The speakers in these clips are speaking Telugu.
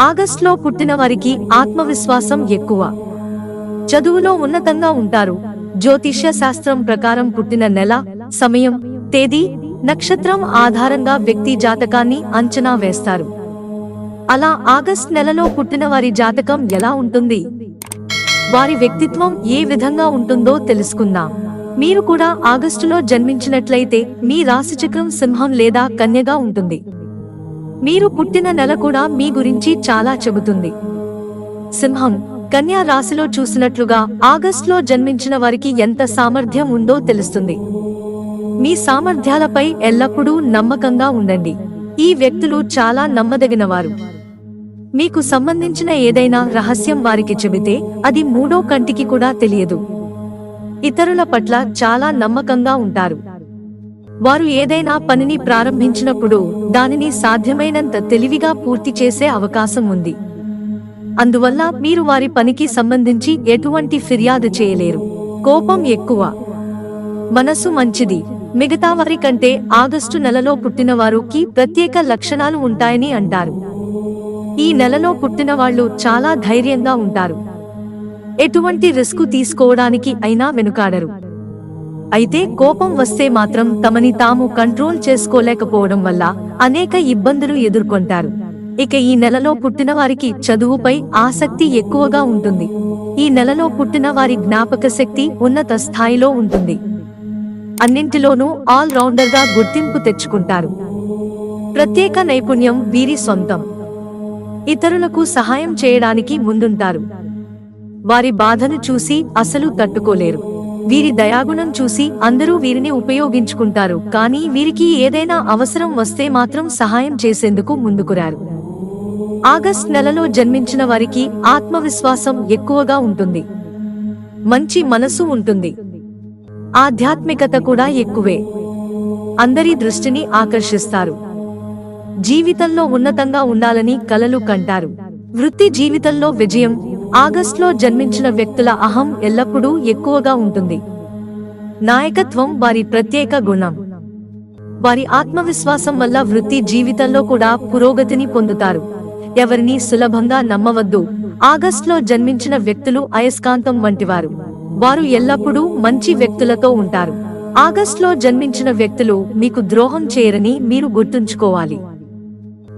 ఆగస్ట్లో పుట్టిన వారికి ఆత్మవిశ్వాసం ఎక్కువ. చదువులో ఉన్నతంగా ఉంటారు. జ్యోతిష్య శాస్త్రం ప్రకారం పుట్టిన నెల సమయం తేదీ నక్షత్రం ఆధారంగా వ్యక్తి జాతకాన్ని అంచనా వేస్తారు. అలా ఆగస్ట్ నెలలో పుట్టిన వారి జాతకం ఎలా ఉంటుంది? వారి వ్యక్తిత్వం ఏ విధంగా ఉంటుందో తెలుసుకుందాం. మీరు కూడా ఆగస్టులో జన్మించినట్లయితే మీ రాశిచక్రం సింహం లేదా కన్యగా ఉంటుంది. మీరు పుట్టిన నెల కూడా మీ గురించి చాలా చెబుతుంది. సింహం కన్యా రాశిలో చూసినట్లుగా ఆగస్టులో జన్మించిన వారికి ఎంత సామర్థ్యం ఉందో తెలుస్తుంది. మీ సామర్థ్యాలపై ఎల్లప్పుడూ నమ్మకంగా ఉండండి. ఈ వ్యక్తులు చాలా నమ్మదగినవారు. మీకు సంబంధించిన ఏదైనా రహస్యం వారికి చెబితే అది మూడో కంటికి కూడా తెలియదు. ఇతరుల పట్ల చాలా నమ్మకంగా ఉంటారు. వారు ఏదైనా పనిని ప్రారంభించినప్పుడు దానిని సాధ్యమైనంత తెలివిగా పూర్తి చేసే అవకాశం ఉంది. అందువల్ల మీరు వారి పనికి సంబంధించి ఎటువంటి ఫిర్యాదు చేయలేరు. కోపం ఎక్కువ. మనసు మంచిది. మిగతా వారి కంటే ఆగస్టు నెలలో పుట్టిన వారికి ప్రత్యేక లక్షణాలు ఉంటాయని అంటారు. ఈ నెలలో పుట్టిన వాళ్ళు చాలా ధైర్యంగా ఉంటారు. ఎటువంటి రిస్క్ తీసుకోవడానికి అయినా వెనుకాడరు. అయితే కోపం వస్తే మాత్రం తమని తాము కంట్రోల్ చేసుకోలేకపోవడం వల్ల అనేక ఇబ్బందులు ఎదుర్కొంటారు. ఇక ఈ నెలలో పుట్టిన వారికి చదువుపై ఆసక్తి ఎక్కువగా ఉంటుంది. ఈ నెలలో పుట్టిన వారి జ్ఞాపక శక్తి ఉన్నత స్థాయిలో ఉంటుంది. అన్నింటిలోనూ ఆల్ రౌండర్గా గుర్తింపు తెచ్చుకుంటారు. ప్రత్యేక నైపుణ్యం వీరి సొంతం. ఇతరులకు సహాయం చేయడానికి ముందుంటారు. వారి బాధను చూసి అసలు తట్టుకోలేరు. వీరి దయాగుణం చూసి అందరూ వీరిని ఉపయోగించుకుంటారు. కానీ వీరికి ఏదైనా అవసరం వస్తే మాత్రం సహాయం చేసేందుకు ముందుకురారు. ఆగస్ట్ నెలలో జన్మించిన వారికి ఆత్మవిశ్వాసం ఎక్కువగా ఉంటుంది. మంచి మనసు ఉంటుంది. ఆధ్యాత్మికత కూడా ఎక్కువే. అందరి దృష్టిని ఆకర్షిస్తారు. జీవితంలో ఉన్నతంగా ఉండాలని కలలు కంటారు. వృత్తి జీవితంలో విజయం ఆగస్టులో జన్మించిన వ్యక్తుల అహం ఎల్లప్పుడూ ఎక్కువగా ఉంటుంది. నాయకత్వం వారి ప్రత్యేక గుణం. వారి ఆత్మవిశ్వాసం వల్ల వృత్తి జీవితంలో కూడా పురోగతిని పొందుతారు. ఎవరిని సులభంగా నమ్మవద్దు. ఆగస్టులో జన్మించిన వ్యక్తులు అయస్కాంతం వంటివారు. వారు ఎల్లప్పుడూ మంచి వ్యక్తులతో ఉంటారు. ఆగస్టులో జన్మించిన వ్యక్తులు మీకు ద్రోహం చేయరని మీరు గుర్తుంచుకోవాలి.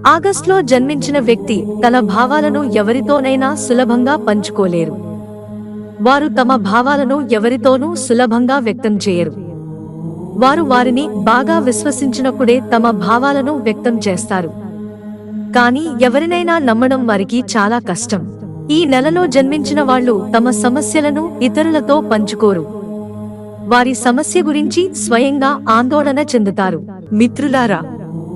ఆగస్టులో జన్మించిన వ్యక్తి తన భావాలను ఎవరితోనైనా సులభంగా పంచుకోలేరు. వారు తమ భావాలను ఎవరితోనూ సులభంగా వ్యక్తం చేయరు. వారు వారిని బాగా విశ్వసించినప్పుడే తమ భావాలను వ్యక్తం చేస్తారు. కానీ ఎవరినైనా నమ్మడం వారికి చాలా కష్టం. ఈ నెలలో జన్మించిన వాళ్ళు తమ సమస్యలను ఇతరులతో పంచుకోరు. వారి సమస్య గురించి స్వయంగా ఆందోళన చెందుతారు. మిత్రులారా